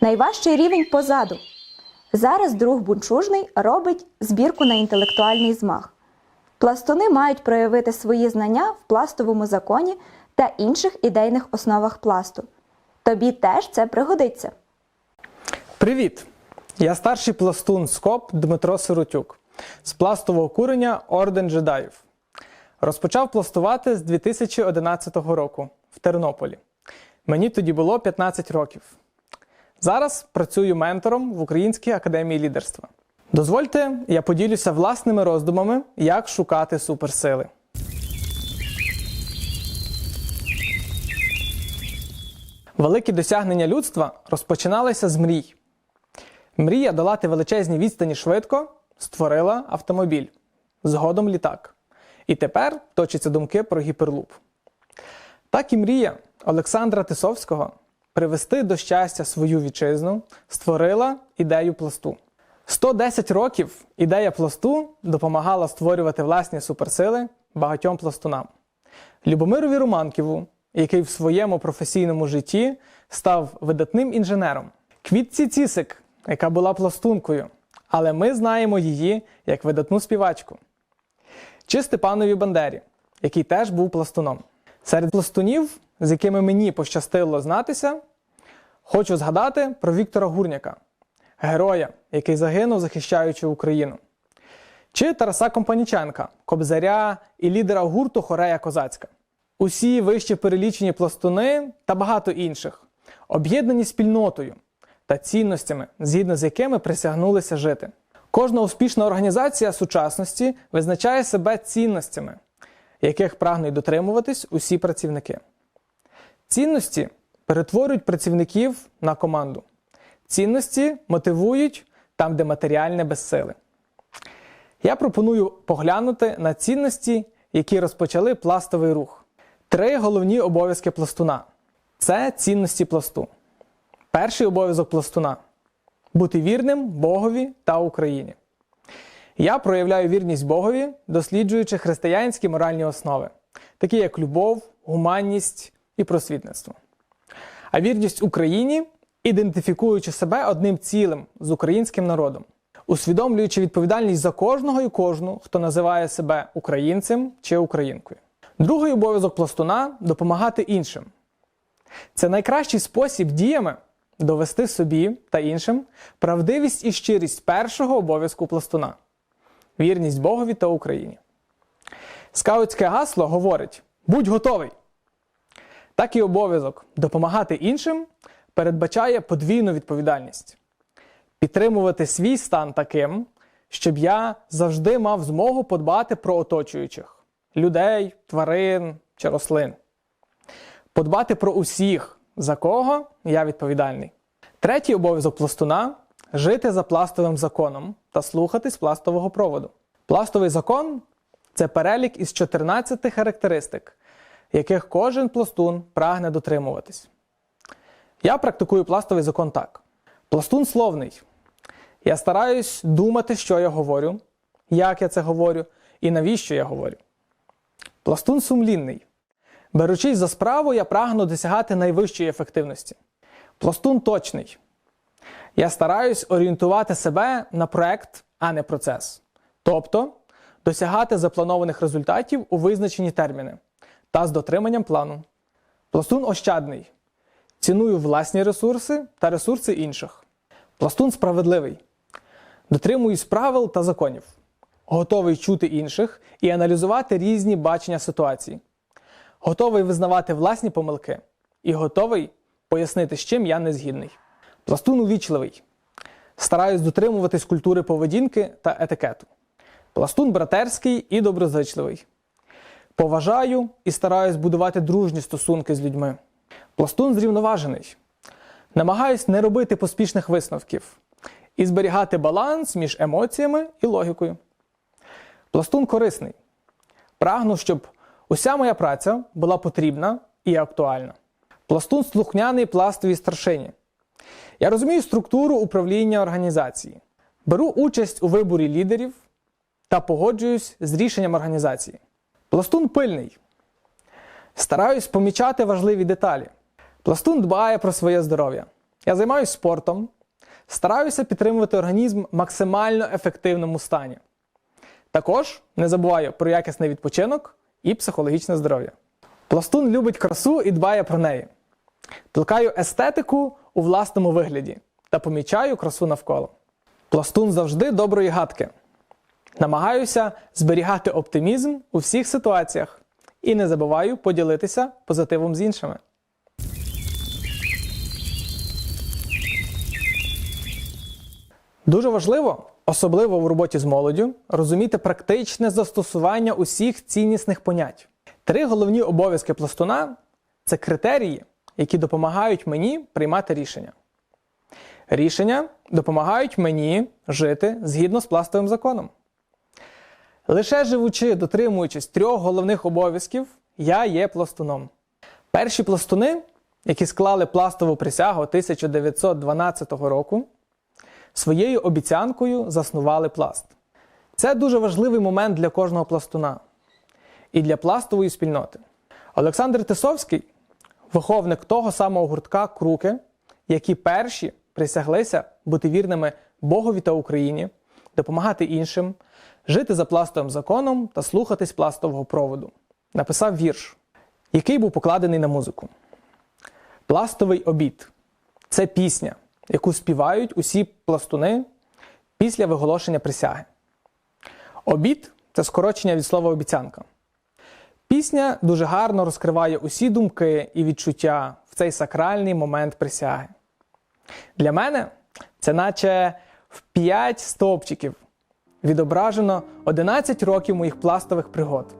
Найважчий рівень позаду. Зараз друг бунчужний робить збірку на інтелектуальний змах. Пластуни мають проявити свої знання в пластовому законі та інших ідейних основах пласту. Тобі теж це пригодиться. Привіт! Я старший пластун СКОП Дмитро Сиротюк з пластового курення Орден джедаїв. Розпочав пластувати з 2011 року в Тернополі. Мені тоді було 15 років. Зараз працюю ментором в Українській академії лідерства. Дозвольте, я поділюся власними роздумами, як шукати суперсили. Великі досягнення людства розпочиналися з мрій. Мрія долати величезні відстані швидко створила автомобіль, згодом літак. І тепер точаться думки про гіперлуп. Так і мрія Олександра Тисовського привести до щастя свою вітчизну створила ідею пласту. 110 років ідея пласту допомагала створювати власні суперсили багатьом пластунам. Любомирові Романківу, який в своєму професійному житті став видатним інженером, Квітці Цісик, яка була пластункою, але ми знаємо її як видатну співачку, чи Степанові Бандері, який теж був пластуном. Серед пластунів, з якими мені пощастило знатися, хочу згадати про Віктора Гурняка, героя, який загинув, захищаючи Україну, чи Тараса Компаніченка, кобзаря і лідера гурту Хорея Козацька. Усі вище перелічені пластуни та багато інших, об'єднані спільнотою та цінностями, згідно з якими присягнулися жити. Кожна успішна організація сучасності визначає себе цінностями, яких прагнуть дотримуватись усі працівники. Цінності перетворюють працівників на команду. Цінності мотивують там, де матеріальне безсили. Я пропоную поглянути на цінності, які розпочали пластовий рух. Три головні обов'язки пластуна це цінності пласту. Перший обов'язок пластуна бути вірним Богові та Україні. Я проявляю вірність Богові, досліджуючи християнські моральні основи, такі як любов, гуманність і просвітництво. А вірність Україні, ідентифікуючи себе одним цілим з українським народом, усвідомлюючи відповідальність за кожного і кожну, хто називає себе українцем чи українкою. Другий обов'язок пластуна допомагати іншим. Це найкращий спосіб діями довести собі та іншим правдивість і щирість першого обов'язку пластуна вірність Богові та Україні. Скаутське гасло говорить: будь готовий. Так і обов'язок допомагати іншим передбачає подвійну відповідальність, підтримувати свій стан таким, щоб я завжди мав змогу подбати про оточуючих людей, тварин чи рослин. Подбати про усіх, за кого я відповідальний. Третій обов'язок пластуна жити за пластовим законом та слухатись пластового проводу. Пластовий закон це перелік із 14 характеристик, яких кожен пластун прагне дотримуватись. Я практикую пластовий закон так: пластун словний. Я стараюсь думати, що я говорю, як я це говорю і навіщо я говорю. Пластун сумлінний. Беручись за справу, я прагну досягати найвищої ефективності. Пластун точний. Я стараюсь орієнтувати себе на проект, а не процес. Тобто досягати запланованих результатів у визначені терміни та з дотриманням плану. Пластун ощадний. Ціную власні ресурси та ресурси інших. Пластун справедливий. Дотримуюсь правил та законів. Готовий чути інших і аналізувати різні бачення ситуації. Готовий визнавати власні помилки і готовий пояснити, з чим я не згідний. Пластун увічливий. Стараюсь дотримуватись культури поведінки та етикету. Пластун братерський і доброзичливий. Поважаю і стараюсь будувати дружні стосунки з людьми. Пластун зрівноважений. Намагаюсь не робити поспішних висновків і зберігати баланс між емоціями і логікою. Пластун корисний. Прагну, щоб уся моя праця була потрібна і актуальна. Пластун слухняний пластовій старшині. Я розумію структуру управління організації, беру участь у виборі лідерів та погоджуюсь з рішенням організації. Пластун пильний. Стараюсь помічати важливі деталі. Пластун дбає про своє здоров'я. я займаюся спортом, стараюся підтримувати організм в максимально ефективному стані. Також не забуваю про якісний відпочинок і психологічне здоров'я. Пластун любить красу і дбає про неї. Плекаю естетику у власному вигляді та помічаю красу навколо. Пластун завжди доброї гадки. Намагаюся зберігати оптимізм у всіх ситуаціях і не забуваю поділитися позитивом з іншими. Дуже важливо, особливо в роботі з молоддю, розуміти практичне застосування усіх ціннісних понять. Три головні обов'язки пластуна це критерії, які допомагають мені приймати рішення. Рішення допомагають мені жити згідно з пластовим законом. Лише живучи, дотримуючись трьох головних обов'язків, я є пластуном. Перші пластуни, які склали пластову присягу 1912 року, своєю обіцянкою заснували пласт. Це дуже важливий момент для кожного пластуна і для пластової спільноти. Олександр Тисовський виховник того самого гуртка Круки, які перші присяглися бути вірними Богові та Україні, допомагати іншим, жити за пластовим законом та слухатись пластового проводу. Написав вірш, який був покладений на музику. Пластовий обід це пісня, яку співають усі пластуни після виголошення присяги. Обід це скорочення від слова обіцянка. Пісня дуже гарно розкриває усі думки і відчуття в цей сакральний момент присяги. Для мене це наче в 5 стовпчиків відображено 11 років моїх пластових пригод.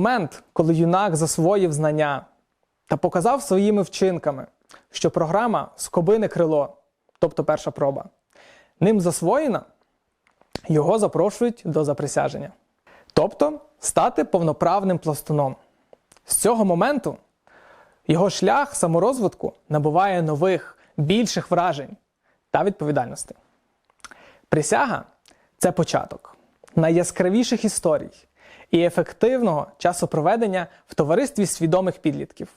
Момент, коли юнак засвоїв знання та показав своїми вчинками, що програма Скобине крило, тобто перша проба, ним засвоєна, його запрошують до заприсяження. Тобто стати повноправним пластуном. З цього моменту його шлях саморозвитку набуває нових, більших вражень та відповідальності. Присяга це початок найяскравіших історій і ефективного часопроведення в товаристві свідомих підлітків.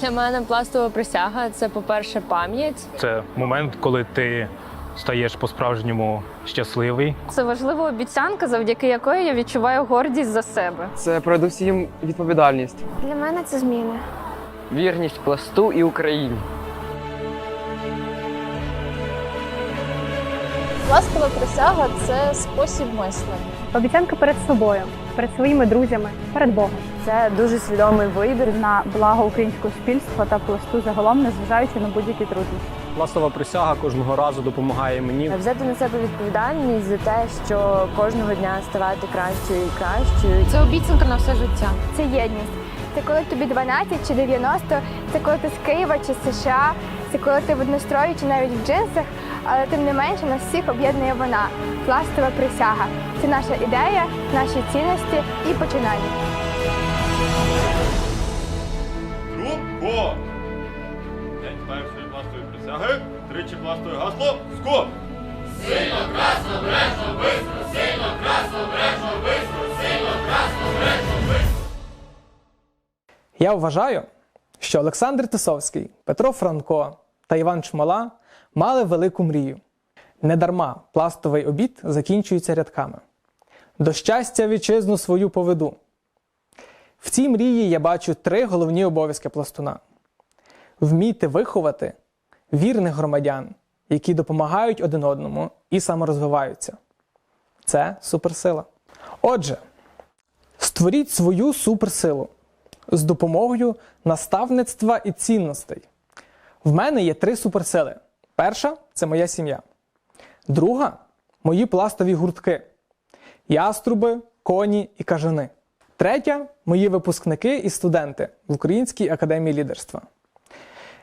Для мене пластова присяга це, по-перше, пам'ять. Це момент, коли ти стаєш по-справжньому щасливий. Це важлива обіцянка, завдяки якої я відчуваю гордість за себе. Це передусім відповідальність. Для мене це зміни. Вірність пласту і Україні. Пластова присяга це спосіб мислення. Обіцянка перед собою, перед своїми друзями, перед Богом. Це дуже свідомий вибір. на благо українського суспільства та пласту загалом, незважаючи на будь-які труднощі. Пластова присяга кожного разу допомагає мені Взяти на себе відповідальність за те, що кожного дня ставати кращою і кращою. Це обіцянка на все життя. Це єдність. Це коли тобі 12 чи 90, це коли ти з Києва чи з США, це коли ти в однострої чи навіть в джинсах, але тим не менше нас всіх об'єднує вона пластова присяга. Це наша ідея, наші цінності і починання. Трубко! День першої пластової присяги, тричі пластове гасло, скоп! Я вважаю, що Олександр Тисовський, Петро Франко та Іван Чмала мали велику мрію. Недарма пластовий обід закінчується рядками. До щастя, вітчизну свою поведу. В цій мрії я бачу три головні обов'язки пластуна: вміти виховати вірних громадян, які допомагають один одному і саморозвиваються. Це суперсила. Отже, створіть свою суперсилу з допомогою наставництва і цінностей. В мене є три суперсили. Перша це моя сім'я. Друга мої пластові гуртки: яструби, коні і кажани. Третя мої випускники і студенти в Українській академії лідерства.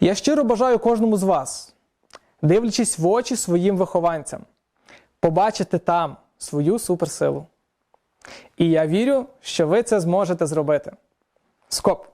Я щиро бажаю кожному з вас, дивлячись в очі своїм вихованцям, побачити там свою суперсилу. І я вірю, що ви це зможете зробити. Скоп!